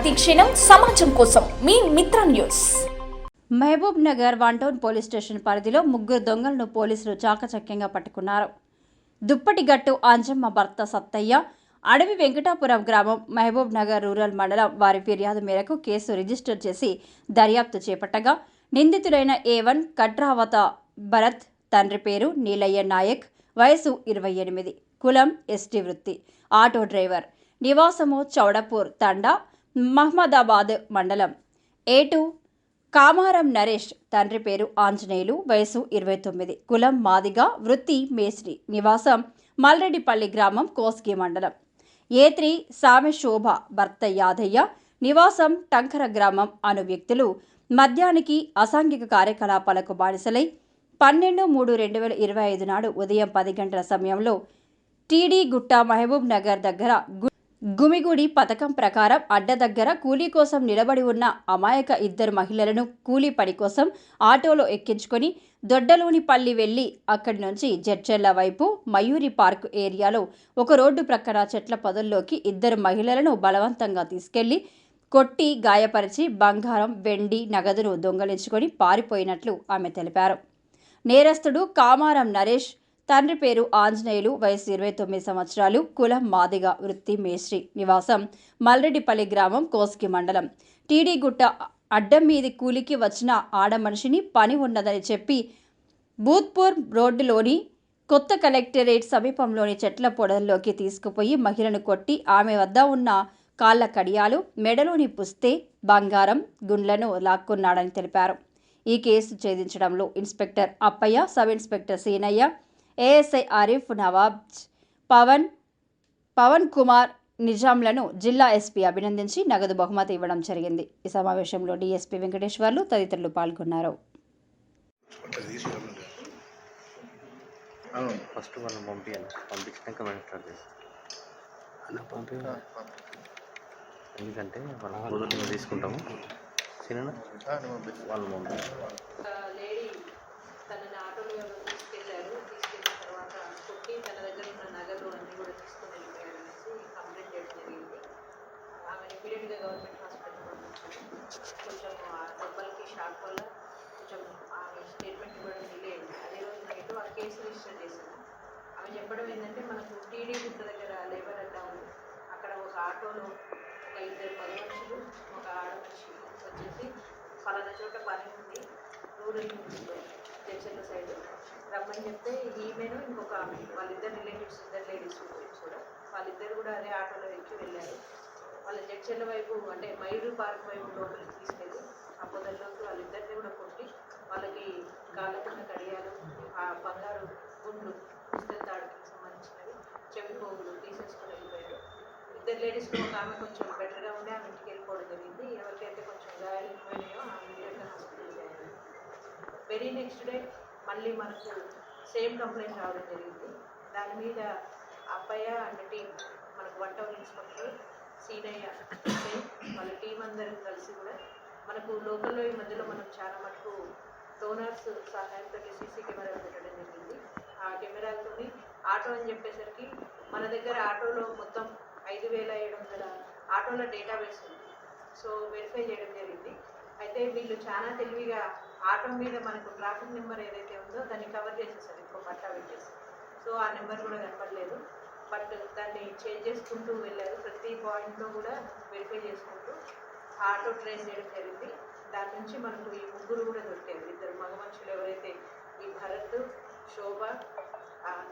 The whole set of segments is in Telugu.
ప్రతిక్షణం సమాజం కోసం మీ Mitra news. Mahabub Nagar one town police station పరిధిలో ముగ్గురు దొంగలను పోలీసులు చాకచక్యంగా పట్టుకున్నారు. దుప్పటిగట్టు అంజమ్మ భర్త సత్తయ్య అడవి వెంకటాపురం గ్రామం మహబూబ్ నగర్ రూరల్ మండలం వారి ఫిర్యాదు మేరకు కేసు రిజిస్టర్ చేసి దర్యాప్తు చేపట్టగా నిందితుడైన ఏ వన్ కట్రావత భరత్ తండ్రి పేరు నీలయ్య నాయక్ వయసు ఇరవై ఎనిమిది కులం ఎస్టీ వృత్తి ఆటో డ్రైవర్ నివాసము చౌడపూర్ తండా మహమ్మదాబాద్ మండలం. ఏటు కామారం నరేష్ తండ్రి పేరు ఆంజనేయులు వయసు ఇరవై తొమ్మిది. కులం మాదిగా వృత్తి మేస్త్రి. నివాసం మల్రెడ్డిపల్లి గ్రామం కోస్గి మండలం. ఏ త్రీ సామె శోభ భర్త యాదయ్య. నివాసం టంకర గ్రామం అను వ్యక్తులు మద్యానికి అసాంఘిక కార్యకలాపాలకు బానిసలై పన్నెండు మూడు రెండు వేల ఇరవై ఐదు నాడు ఉదయం పది గంటల సమయంలో టీడీ గుట్ట మహబూబ్ నగర్ దగ్గర గుమిగుడి పథకం ప్రకారం అడ్డ దగ్గర కూలీ కోసం నిలబడి ఉన్న అమాయక ఇద్దరు మహిళలను కూలీ పని కోసం ఆటోలో ఎక్కించుకొని దొడ్డలోని పల్లి వెళ్ళి అక్కడి నుంచి జడ్చెర్ల వైపు మయూరి పార్క్ ఏరియాలో ఒక రోడ్డు ప్రక్కన చెట్ల పొదల్లోకి ఇద్దరు మహిళలను బలవంతంగా తీసుకెళ్ళి కొట్టి గాయపరిచి బంగారం వెండి నగదును దొంగలించుకొని పారిపోయినట్లు ఆమె తెలిపారు. నేరస్తుడు కామారం నరేష్ తండ్రి పేరు ఆంజనేయులు వయసు ఇరవై తొమ్మిది సంవత్సరాలు కులం మాదిగ వృత్తి మేస్త్రి నివాసం మల్రెడ్డిపల్లి గ్రామం కోస్కి మండలం. టీడీగుట్ట అడ్డం మీది కూలికి వచ్చిన ఆడ మనిషిని పని ఉన్నదని చెప్పి భూత్పూర్ రోడ్డులోని కొత్త కలెక్టరేట్ సమీపంలోని చెట్ల పొడల్లోకి తీసుకుపోయి మహిళను కొట్టి ఆమె వద్ద ఉన్న కాళ్ళ కడియాలు మెడలోని పుస్తే బంగారం గుండ్లను లాక్కున్నాడని తెలిపారు. ఈ case ఛేదించడంలో inspector Appaiah sub inspector Seenaiah ASI Arif Nawab Pavan Pavan Kumar నిజాంలను జిల్లా ఎస్పీ అభినందించి నగదు బహుమతి ఇవ్వడం జరిగింది. ఈ సమావేశంలో డీఎస్పీ వెంకటేశ్వర్లు తదితరులు పాల్గొన్నారు. ఫస్ట్ మనం పంపించాలి పంపించినాక మనం స్టార్ట్ చేస్తాం అన్న పంపి ఎందుకంటే మనం తీసుకుంటాము. చిన్న వాళ్ళు పంపించాలి లేడీ తనని ఆటోలో ఎవరో తీసుకెళ్ళారు తీసుకెళ్ళిన తర్వాత కొట్టి తన దగ్గర ఉన్న నగలు అన్నీ కూడా తీసుకొని వెళ్ళిపోయారు అనేసి కంప్లైంట్ చేయడం జరిగింది ఆమె ఇమీడియట్గా గవర్నమెంట్ హాస్పిటల్ పంపించారు కొంచెం ఆ దెబ్బలకి షాక్ వల్ల కొంచెం ఆమె స్టేట్మెంట్ ఇవ్వడం డిలే అయింది అదే రోజు నైట్ ఆ కేసు రిజిస్టర్ చేశాను. ఆమె చెప్పడం ఏంటంటే మనకు టీడీ గుట్ట దగ్గర లేబర్ అడ్డా ఉంది. అక్కడ ఒక ఆటోలో ఒక ఇద్దరు పది మనుషులు ఒక ఆడ మనిషి వచ్చేసి ఫలానా చోట పని ఉంది. రూరల్ జడ్చర్ల సైడ్ రమ్మని చెప్తే ఈమెను ఇంకొక ఆమె వాళ్ళిద్దరు రిలేటివ్స్ ఇద్దరు లేడీస్ కూడా వాళ్ళిద్దరు కూడా అదే ఆటోలో ఎక్కి వెళ్ళారు. వాళ్ళ జడ్చర్ల వైపు అంటే మైరు పార్క్ వైపు లోపలికి తీసుకెళ్ళి ఆ పొదల్లోకి వాళ్ళిద్దరిని కూడా కొట్టి వాళ్ళకి కాళ్ళకున్న కడియాలు ఆ బంగారు గుండ్లు తాడుకి సంబంధించినవి చెవి పోగులు తీసేసుకొని వెళ్ళిపోయారు. ఇద్దరు లేడీస్లో ఒక ఆమె కొంచెం బెటర్గా ఉండి ఆమె ఇంటికి వెళ్ళిపోవడం జరిగింది. ఎవరికైతే కొంచెం గాయాలు పోయినాయో ఆమె ఇమీడియట్గా హాస్పిటల్ చేయాలి వెరీ నెక్స్ట్ డే మళ్ళీ మనకు సేమ్ కంప్లైంట్ రావడం జరిగింది. దాని మీద అప్పయ్య అండ్ టీం మనకు వన్ టౌన్ ఇన్స్పెక్టర్ సీనయ్య వాళ్ళ టీం అందరం కలిసి కూడా మనకు లోకల్లో ఈ మధ్యలో మనం చాలా మటుకు డోనర్స్ సహాయంతో సీసీ కెమెరాలు పెట్టడం జరిగింది. కెమెరాలతోని ఆటో అని చెప్పేసరికి మన దగ్గర ఆటోలో మొత్తం ఐదు వేల ఏడు వందల ఆటోల డేటాబేస్ ఉంది. సో వెరిఫై చేయడం జరిగింది. అయితే వీళ్ళు చాలా తెలివిగా ఆటో మీద మనకు ట్రాఫిక్ నెంబర్ ఏదైతే ఉందో దాన్ని కవర్ చేసేసారు ఇంకో పట్టా పెట్టేసి. సో ఆ నెంబర్ కూడా కనపడలేదు. బట్ దాన్ని చేంజ్ చేసుకుంటూ వెళ్ళారు. ప్రతి పాయింట్లో కూడా వెరిఫై చేసుకుంటూ ఆటో ట్రేస్ చేయడం జరిగింది. దాని నుంచి మనకు ఈ ముగ్గురు కూడా దొరికారు. ఇద్దరు మగ మనుషులు ఎవరైతే ఈ భరత్ శోభ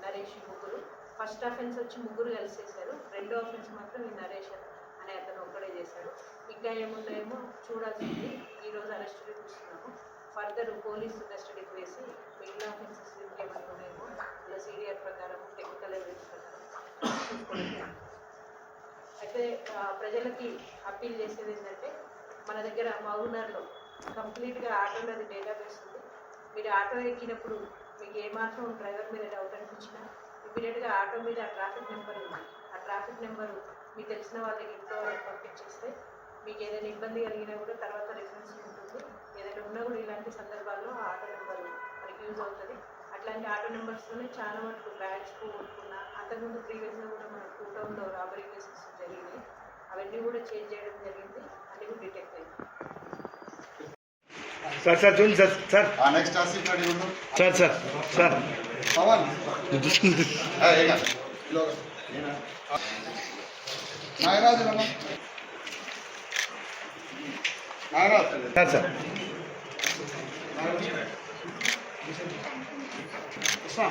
నరేష్ ముగ్గురు. ఫస్ట్ అఫెన్స్ వచ్చి ముగ్గురు కలిసి చేశారు రెండో అఫెన్స్ మాత్రం ఈ నరేష్ అనే అతను ఒక్కడే చేశాడు. ఇంకా ఏముందేమో చూడాల్సింది. ఈరోజు అరెస్ట్ చూపిస్తున్నాము ఫర్దర్ పోలీసు కస్టడీకి వేసి మిగిలిన అఫెన్సెస్ ఇంకేమైనా ఇలా సీరియర్ ప్రకారం టెక్నికల్ ఎవిడెన్స్ ప్రకారం అయితే ప్రజలకి అప్పీల్ చేసేది ఏంటంటే మన దగ్గర మౌనర్లో కంప్లీట్గా ఆటోలది డేటాబేస్ ఉంది. మీరు ఆటో ఎక్కినప్పుడు మీకు ఏమాత్రం డ్రైవర్ మీద డౌట్ అనిపించినా ఇమీడియట్గా ఆటో మీద ఆ ట్రాఫిక్ నెంబర్ ఉంది. ఆ ట్రాఫిక్ నెంబరు మీకు తెలిసిన వాళ్ళకి ఇంట్లో పంపించేస్తే మీకు ఏదైనా ఇబ్బంది కలిగినా కూడా తర్వాత రిఫరెన్స్ ఉంటుంది. ఏదైనా ఉన్నా కూడా ఇలాంటి సందర్భాల్లో ఆ ఆటో నెంబర్ మనకి యూజ్ అవుతుంది. అట్లాంటి ఆటో నెంబర్స్తోనే చాలా మటుకు బ్యాగ్స్ పోగొట్టుకున్న అంతకుముందు ప్రీవియస్గా కూడా మనకు టూ టౌన్లో రాబరీ కేసెస్ జరిగినాయి. అవన్నీ కూడా చేంజ్ చేయడం జరిగింది. అన్ని కూడా డిటెక్ట్ అయింది. సార్ సార్ చూడండి sir sir next Asif ready ఉండు సార్ సార్ సార్ పవన్ ఆ, ఏగా. ఇలాగ. నాగరాజు రమ్మ. Nagaraju sir sir Krishna